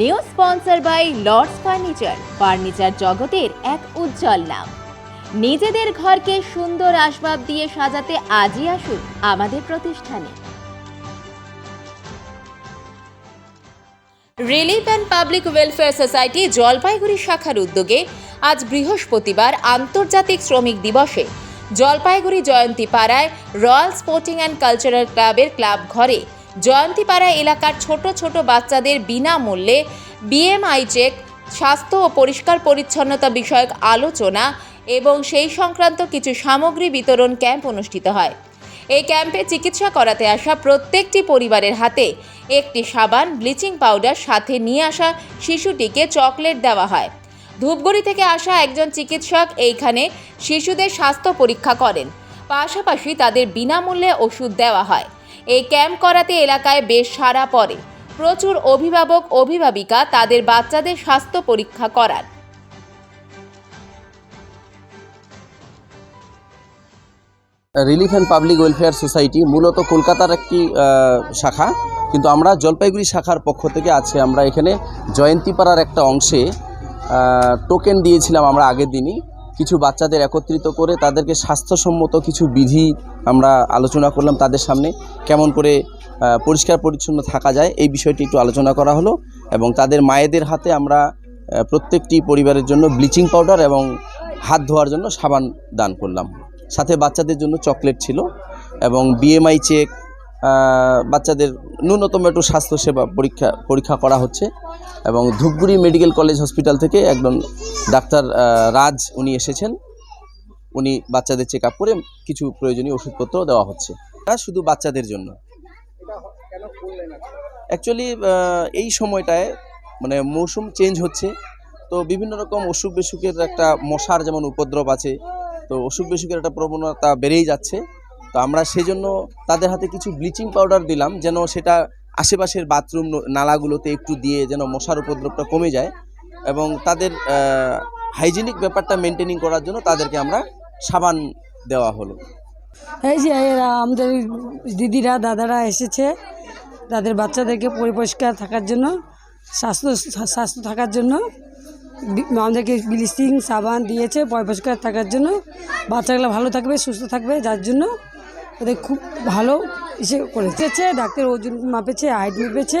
New sponsor by Lords furniture. Furniture জগতের এক উজ্জ্বল নাম। নিজেদের ঘরকে সুন্দর আসবাব দিয়ে সাজাতে আজই আসুন আমাদের প্রতিষ্ঠানে। Relief and public welfare society Jalpaiguri শাখার উদ্যোগে আজ বৃহস্পতিবার আন্তর্জাতিক শ্রমিক দিবসে জলপাইগুড়ি জয়ন্তী পাড়ায় রয়্যাল স্পোর্টিং অ্যান্ড কালচারাল ক্লাবের ক্লাব ঘরে জয়ন্তীপাড়া এলাকার ছোট ছোট বাচ্চাদের বিনামূল্যে বিএমআই চেক স্বাস্থ্য ও পরিষ্কার পরিচ্ছন্নতা বিষয়ক আলোচনা এবং সেই সংক্রান্ত কিছু সামগ্রী বিতরণ ক্যাম্প অনুষ্ঠিত হয়। এই ক্যাম্পে চিকিৎসা করাতে আসা প্রত্যেকটি পরিবারের হাতে একটি সাবান, ব্লিচিং পাউডার, সাথে নিয়ে আসা শিশুটিকে চকলেট দেওয়া হয়। ধূপগুড়ি থেকে আসা একজন চিকিৎসক এইখানে শিশুদের স্বাস্থ্য পরীক্ষা করেন। পাশাপাশি তাদের বিনামূল্যে ওষুধ দেওয়া হয়। এই ক্যাম্প করাতে এলাকায় বেশ সাড়া পড়ে। প্রচুর অভিভাবক, অভিভাবিকা তাদের বাচ্চাদের স্বাস্থ্য পরীক্ষা করান। Relief and public welfare society মূলত কলকাতার একটি শাখা। কিন্তু আমরা জলপাইগুড়ি শাখার পক্ষ থেকে আছে আমরা এখানে জয়ন্তীপাড়ার একটা অংশে টোকেন দিয়েছিলাম আমরা আগের দিনই। কিছু বাচ্চাদের একত্রিত করে তাদেরকে স্বাস্থ্যসম্মত কিছু বিধি আমরা আলোচনা করলাম তাদের সামনে, কেমন করে পরিষ্কার পরিচ্ছন্ন থাকা যায়, এই বিষয়টি একটু আলোচনা করা হলো এবং তাদের মায়েদের হাতে আমরা প্রত্যেকটি পরিবারের জন্য ব্লিচিং পাউডার এবং হাত ধোয়ার জন্য সাবান দান করলাম। সাথে বাচ্চাদের জন্য চকলেট ছিল এবং বিএমআই চেক বাচ্চাদের ন্যূনতম একটু স্বাস্থ্যসেবা পরীক্ষা পরীক্ষা করা হচ্ছে এবং ধূপগুড়ি মেডিকেল কলেজ হসপিটাল থেকে একজন ডাক্তার রাজ উনি এসেছেন। উনি বাচ্চাদের চেক আপ করে কিছু প্রয়োজনীয় ওষুধপত্র দেওয়া হচ্ছে। এটা শুধু বাচ্চাদের জন্য। অ্যাকচুয়ালি এই সময়টায় মানে মৌসুম চেঞ্জ হচ্ছে। তো বিভিন্ন রকম অসুখ বিসুখের একটা মশার যেমন উপদ্রব আছে, তো অসুখ বিসুখের একটা প্রবণতা বেড়েই যাচ্ছে। তো আমরা সেই জন্য তাদের হাতে কিছু ব্লিচিং পাউডার দিলাম, যেন সেটা আশেপাশের বাথরুম নালাগুলোতে একটু দিয়ে যেন মশার উপদ্রবটা কমে যায় এবং তাদের হাইজিনিক ব্যাপারটা মেনটেনিং করার জন্য তাদেরকে আমরা সাবান দেওয়া হলো। এই যে এরা আমাদের দিদিরা, দাদারা এসেছে তাদের বাচ্চাদেরকে পরিষ্কার থাকার জন্য, স্বাস্থ্য স্বাস্থ্য থাকার জন্য আমাদেরকে ব্লিচিং, সাবান দিয়েছে পরিষ্কার থাকার জন্য। বাচ্চাগুলো ভালো থাকবে, সুস্থ থাকবে, যার জন্য ওদের খুব ভালো ইসে করেছে। ডাক্তার ওজন মাপেছে হাইট মেপেছে।